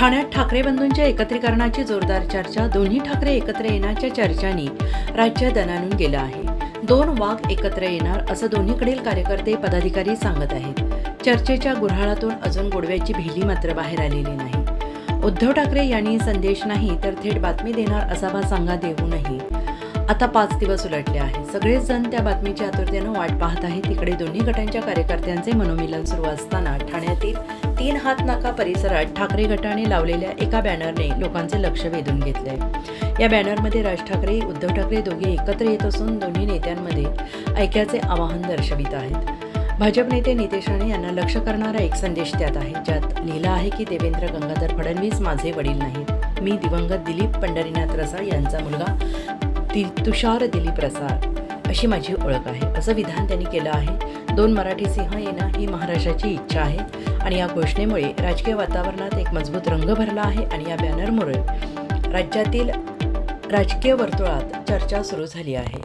ठाण्यात ठाकरे बंधूंच्या एकत्रीकरणाची जोरदार चर्चा दोन्ही ठाकरे एकत्र येण्याच्या चर्चांनी राज्य दणानून गेलं आहे. दोन वाघ एकत्र येणार असं दोन्हीकडील कार्यकर्ते पदाधिकारी सांगत आहेत. चर्चेच्या गुऱ्हाळातून अजून गोडव्याची भेली मात्र बाहेर आलेली नाही. उद्धव ठाकरे यांनी संदेश नाही तर थेट बातमी देणार असा बा सांगा देऊ नाही आता पाच दिवस उलटले आहे सगळेच जण त्या बातमीच्या आतुरतेनं वाट पाहत आहेत. तिकडे दोन्ही गटांच्या कार्यकर्त्यांचे मनोमिलन सुरू असताना ठाण्यातील तीन हात नाका परिसरात ठाकरे गटाने लावलेल्या एका बॅनरने लोकांचे लक्ष वेधून घेतले. या बॅनरमध्ये राज ठाकरे उद्धव ठाकरे दोघे एकत्र येत असून दोन्ही नेत्यांमध्ये ऐक्याचे आवाहन दर्शवित आहेत. भाजप नेते नितेश राणे यांना लक्ष करणारा एक संदेश त्यात आहे ज्यात लिहिला आहे की देवेंद्र गंगाधर फडणवीस माझे वडील नाहीत. मी दिवंगत दिलीप पंढरीनाथ रसाळ यांचा मुलगा ति तुषार दिलीप रसाळ अशी माझी ओळख आहे. असं विधान त्यांनी केलं आहे. दोन मराठी सिंह येणं ही महाराष्ट्राची इच्छा आहे. आणि या घोषणेमुळे राजकीय वातावरणात एक मजबूत रंग भरला आहे आणि या बॅनरमुळे राज्यातील राजकीय वर्तुळात चर्चा सुरू झाली आहे.